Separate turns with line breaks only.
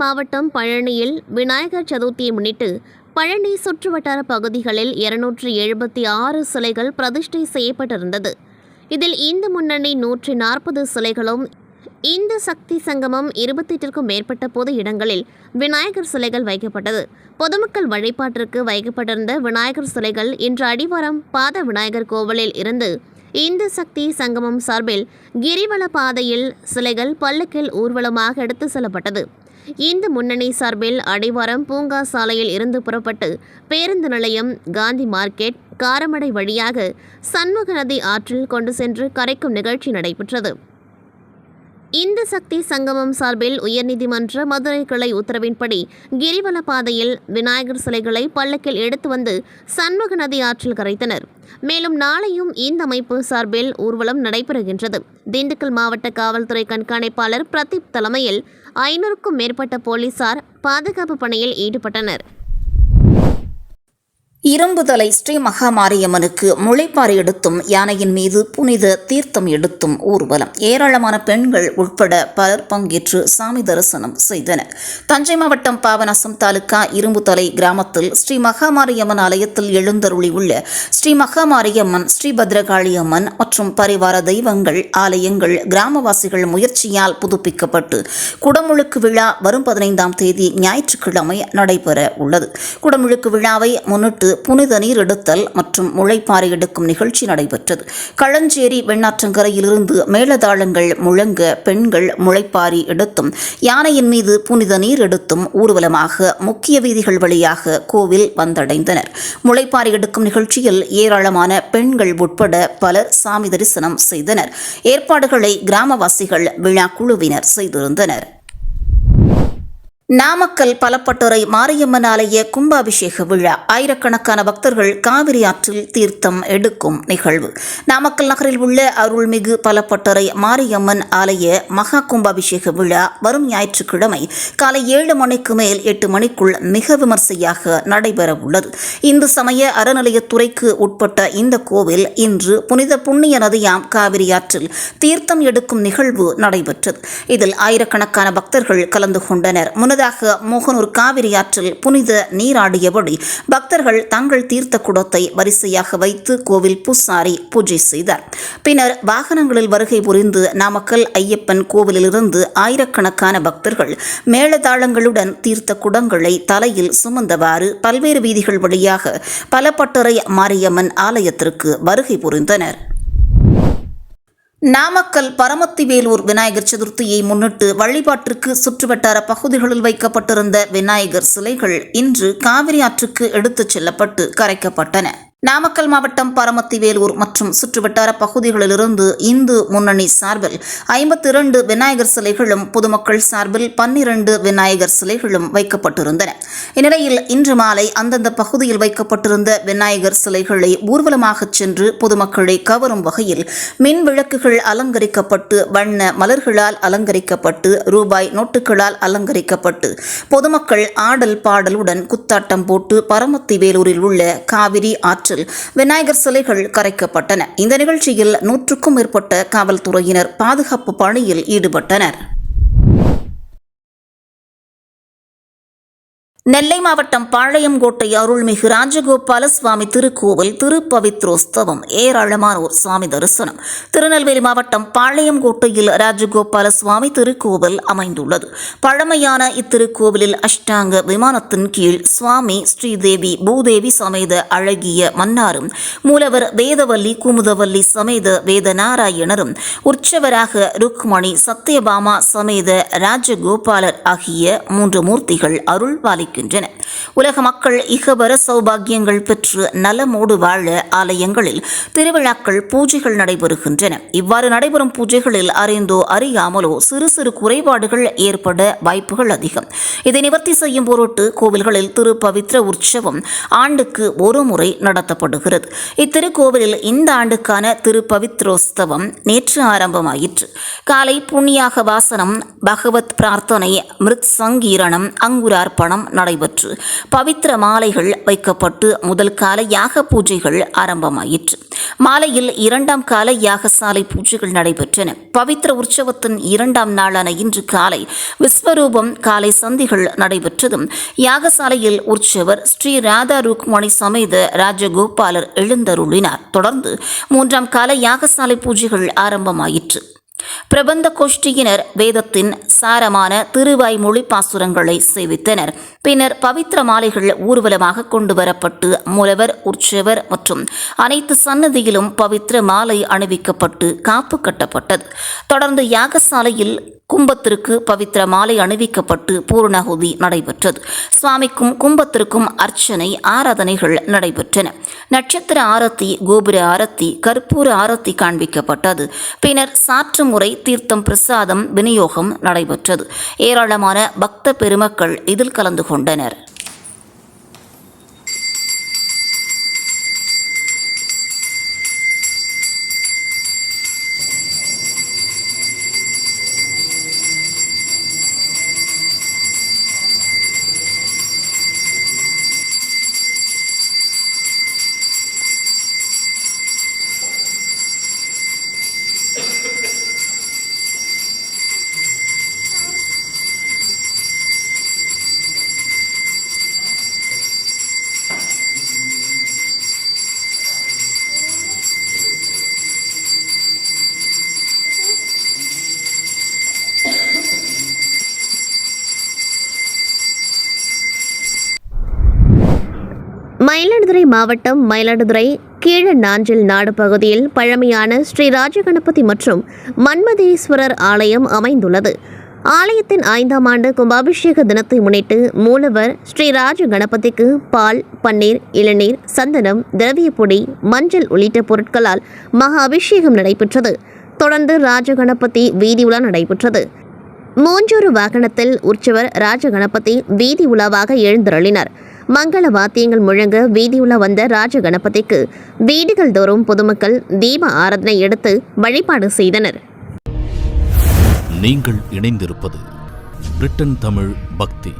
மாவட்டம் பழனியில் விநாயகர் சதுர்த்தியை முன்னிட்டு பழனி சுற்றுவட்டார பகுதிகளில் இருநூற்றி எழுபத்தி ஆறு சிலைகள் பிரதிஷ்டை செய்யப்பட்டிருந்தது. இதில் இந்து முன்னணி நூற்றி நாற்பது சிலைகளும் இந்து சக்தி சங்கமம் இருபத்தெட்டிற்கும் மேற்பட்ட பொது இடங்களில் விநாயகர் சிலைகள் வைக்கப்பட்டது. பொதுமக்கள் வழிபாட்டிற்கு வைக்கப்பட்டிருந்த விநாயகர் சிலைகள் இன்று அடிவாரம் பாத விநாயகர் கோவிலில் இருந்து இந்து சக்தி சங்கமம் சார்பில் கிரிவல பாதையில் சிலைகள் பல்லக்கில் ஊர்வலமாக எடுத்து செல்லப்பட்டது. இந்து முன்னணி சார்பில் அடிவாரம் பூங்கா சாலையில் இருந்து புறப்பட்டு பேருந்து நிலையம் காந்தி மார்க்கெட் காரமடை வழியாக சண்முக நதி ஆற்றில் கொண்டு சென்று கரைக்கும் நிகழ்ச்சி நடைபெற்றது. இந்து சக்தி சங்கமம் சார்பில் உயர்நீதிமன்ற மதுரை கிளை உத்தரவின்படி கிரிவல பாதையில் விநாயகர் சிலைகளை பல்லக்கில் எடுத்து வந்து சண்முக நதி ஆற்றில் கரைத்தனர். மேலும் நாளையும் இந்த அமைப்பு சார்பில் ஊர்வலம் நடைபெறுகின்றது. திண்டுக்கல் மாவட்ட காவல்துறை கண்காணிப்பாளர் பிரதீப் தலைமையில் ஐநூறுக்கும் மேற்பட்ட போலீசார் பாதுகாப்பு பணியில் ஈடுபட்டனர்.
இரும்புதலை ஸ்ரீ மகாமாரியம்மனுக்கு முளைப்பாறை எடுத்தும் யானையின் மீது புனித தீர்த்தம் எடுத்தும் ஊர்வலம். ஏராளமான பெண்கள் உட்பட பலர் பங்கேற்று சாமி தரிசனம் செய்தனர். தஞ்சை மாவட்டம் பாபநாசம் தாலுகா இரும்புதலை கிராமத்தில் ஸ்ரீ மகாமாரியம்மன் ஆலயத்தில் எழுந்தருளி உள்ள ஸ்ரீ மகாமாரியம்மன் ஸ்ரீ பத்ரகாளி அம்மன் மற்றும் பரிவார தெய்வங்கள் ஆலயங்கள் கிராமவாசிகள் முயற்சியால் புதுப்பிக்கப்பட்டு குடமுழுக்கு விழா வரும் பதினைந்தாம் தேதி ஞாயிற்றுக்கிழமை நடைபெற உள்ளது. குடமுழுக்கு விழாவை முன்னிட்டு புனித நீர் எடுத்தல் மற்றும் முளைப்பாறை எடுக்கும் நிகழ்ச்சி நடைபெற்றது. களஞ்சேரி வெண்ணாற்றங்கரையிலிருந்து மேலதாளங்கள் முழங்க பெண்கள் முளைப்பாரி எடுத்தும் யானையின் மீது புனித நீர் எடுத்தும் ஊர்வலமாக முக்கிய வீதிகள் வழியாக கோவில் வந்தடைந்தனர். முளைப்பாரி எடுக்கும் நிகழ்ச்சியில் ஏராளமான பெண்கள் உட்பட பலர் சாமி தரிசனம் செய்தனர். ஏற்பாடுகளை கிராமவாசிகள் விழா குழுவினர் செய்திருந்தனர். நாமக்கல் பலப்பட்டுறை மாரியம்மன் ஆலய கும்பாபிஷேக விழா. ஆயிரக்கணக்கான பக்தர்கள் காவிரி ஆற்றில் தீர்த்தம் எடுக்கும் நிகழ்வு. நாமக்கல் நகரில் உள்ள அருள்மிகு பலப்பட்டறை மாரியம்மன் ஆலய மகா கும்பாபிஷேக விழா வரும் ஞாயிற்றுக்கிழமை காலை ஏழு மணிக்கு மேல் எட்டு மணிக்குள் மிக விமர்சையாக நடைபெற உள்ளது இந்து சமய அறநிலையத்துறைக்கு உட்பட்ட இந்த கோவில் இன்று புனித புண்ணிய நதியாம் காவிரி ஆற்றில் தீர்த்தம் எடுக்கும் நிகழ்வு நடைபெற்றது. இதில் ஆயிரக்கணக்கான பக்தர்கள் கலந்து கொண்டனர். முன்னதாக மோகனூர் காவிரி ஆற்றில் புனித நீராடியபடி பக்தர்கள் தங்கள் தீர்த்த குடத்தை வரிசையாக வைத்து கோவில் பூசாரி பூஜை செய்தார். பின்னர் வாகனங்களில் வருகை புரிந்து நாமக்கல் ஐயப்பன் கோவிலிலிருந்து ஆயிரக்கணக்கான பக்தர்கள் மேளதாளங்களுடன் தீர்த்த குடங்களை தலையில் சுமந்தவாறு பல்வேறு வீதிகள் வழியாக பலப்பட்டறை மாரியம்மன் ஆலயத்திற்கு வருகை புரிந்தனர். நாமக்கல் பரமத்திவேலூர் விநாயகர் சதுர்த்தியை முன்னிட்டு வழிபாட்டிற்கு சுற்றுவட்டார பகுதிகளில் வைக்கப்பட்டிருந்த விநாயகர் சிலைகள் இன்று காவிரி ஆற்றுக்கு எடுத்துச் செல்லப்பட்டு கரைக்கப்பட்டன. நாமக்கல் மாவட்டம் பரமத்திவேலூர் மற்றும் சுற்றுவட்டார பகுதிகளிலிருந்து இந்து முன்னணி சார்பில் ஐம்பத்தி இரண்டு விநாயகர் சிலைகளும் பொதுமக்கள் சார்பில் பன்னிரண்டு விநாயகர் சிலைகளும் வைக்கப்பட்டிருந்தன. இந்நிலையில் இன்று மாலை அந்தந்த பகுதியில் வைக்கப்பட்டிருந்த விநாயகர் சிலைகளை ஊர்வலமாகச் சென்று பொதுமக்களை கவரும் வகையில் மின் விளக்குகள் அலங்கரிக்கப்பட்டு வண்ண மலர்களால் அலங்கரிக்கப்பட்டு ரூபாய் நோட்டுகளால் அலங்கரிக்கப்பட்டு பொதுமக்கள் ஆடல் பாடலுடன் குத்தாட்டம் போட்டு பரமத்தி வேலூரில் உள்ள காவிரி ஆற்றில் விநாயகர் சிலைகள் கரைக்கப்பட்டன. இந்த நிகழ்ச்சியில் நூற்றுக்கும் மேற்பட்ட காவல்துறையினர் பாதுகாப்பு பணியில் ஈடுபட்டனர். நெல்லை மாவட்டம் பாளையங்கோட்டை அருள்மிகு ராஜகோபால சுவாமி திருக்கோவில் திருப்பவித்ரோஸ்தவம் ஏராளமானோர் சுவாமி தரிசனம். திருநெல்வேலி மாவட்டம் பாளையங்கோட்டையில் ராஜகோபால சுவாமி திருக்கோவில் அமைந்துள்ளது. பழமையான இத்திருக்கோவிலில் அஷ்டாங்க விமானத்தின் கீழ் சுவாமி ஸ்ரீதேவி பூதேவி சமேத அழகிய மன்னாரும் மூலவர் வேதவல்லி குமுதவல்லி சமேத வேதநாராயணரும் உற்சவராக ருக்மணி சத்யபாமா சமேத ராஜகோபாலர் ஆகிய மூன்று மூர்த்திகள் அருள்பாலி பாலிக்கின்றன உலக மக்கள் இகபர சௌபாகியங்கள் பெற்று நலமோடு வாழ ஆலயங்களில் திருவிழாக்கள் பூஜைகள் நடைபெறுகின்றன. இவ்வாறு நடைபெறும் பூஜைகளில் அறிந்தோ அறியாமலோ சிறு சிறு குறைபாடுகள் ஏற்பட வாய்ப்புகள் அதிகம். இதை நிவர்த்தி செய்யும் பொருட்டு கோவில்களில் திருப்பவித்ர உற்சவம் ஆண்டுக்கு ஒரு முறை நடத்தப்படுகிறது. இத்திருக்கோவிலில் இந்த ஆண்டுக்கான திருப்பவித்ரோஸ்தவம் நேற்று ஆரம்பமாயிற்று. காலை புண்ணியாக வாசனம் பகவத் பிரார்த்தனை மிருத் சங்கீரணம் அங்குரார்ப்பணம் நட நடைபெற்று பவித்திர மாலைகள் வைக்கப்பட்டு முதல் கால யாக பூஜைகள் ஆரம்பமாயிற்று. மாலையில் இரண்டாம் கால யாகசாலை பூஜைகள் நடைபெற்றன. பவித்திர உற்சவத்தின் இரண்டாம் நாளான இன்று காலை விஸ்வரூபம் காலை சந்திகள் நடைபெற்றதும் யாகசாலையில் உற்சவர் ஸ்ரீ ராதா ருக்மணி சமேத ராஜகோபாலர் எழுந்தருளினார். தொடர்ந்து மூன்றாம் கால யாகசாலை பூஜைகள் ஆரம்பமாயிற்று. பிரபந்த கோஷ்டியினர் வேதத்தின் சாரமான திருவாய்மொழி பாசுரங்களை சேவித்தனர். பின்னர் பவித்திர மாலைகள் ஊர்வலமாக கொண்டு வரப்பட்டு மூலவர் உற்சவர் மற்றும் அனைத்து சன்னதியிலும் பவித்திர மாலை அணிவிக்கப்பட்டு காப்பு கட்டப்பட்டது. தொடர்ந்து யாகசாலையில் கும்பத்திற்கு பவித்திர மாலை அணிவிக்கப்பட்டு பூர்ணாகுதி நடைபெற்றது. சுவாமிக்கும் கும்பத்திற்கும் அர்ச்சனை ஆராதனைகள் நடைபெற்றன. நட்சத்திர ஆரத்தி கோபுர ஆரத்தி கற்பூர ஆரத்தி காண்பிக்கப்பட்டது. பின்னர் சாற்று முறை தீர்த்தம் பிரசாதம் விநியோகம் நடைபெற்றது. ஏராளமான பக்த பெருமக்கள் இதில் கலந்து கொண்டனர்
மயிலாடுதுறை மாவட்டம் மயிலாடுதுறை கீழ நாஞ்சில் நாடு பகுதியில் பழமையான ஸ்ரீ ராஜகணபதி மற்றும் மன்மதேஸ்வரர் ஆலயம் அமைந்துள்ளது. ஆலயத்தின் ஐந்தாம் ஆண்டு கும்பாபிஷேக தினத்தை முன்னிட்டு மூலவர் ஸ்ரீ ராஜ கணபதிக்கு பால் பன்னீர் இளநீர் சந்தனம் திரவியப்பொடி மஞ்சள் உள்ளிட்ட பொருட்களால் மகா அபிஷேகம் நடைபெற்றது. தொடர்ந்து ராஜகணபதி வீதி உலா நடைபெற்றது. மூஞ்சொரு வாகனத்தில் உற்சவர் ராஜகணபதி வீதி உலாவாக எழுந்தருளினார். மங்கள வாத்தியங்கள் முழங்க வீதியுள்ள வந்த வந்த ராஜகணபதிக்கு வீடுகள் தோறும் பொதுமக்கள் தீப ஆராதனை எடுத்து வழிபாடு செய்தனர்.
நீங்கள் இணைந்திருப்பது பிரிட்டன் தமிழ் பக்தி.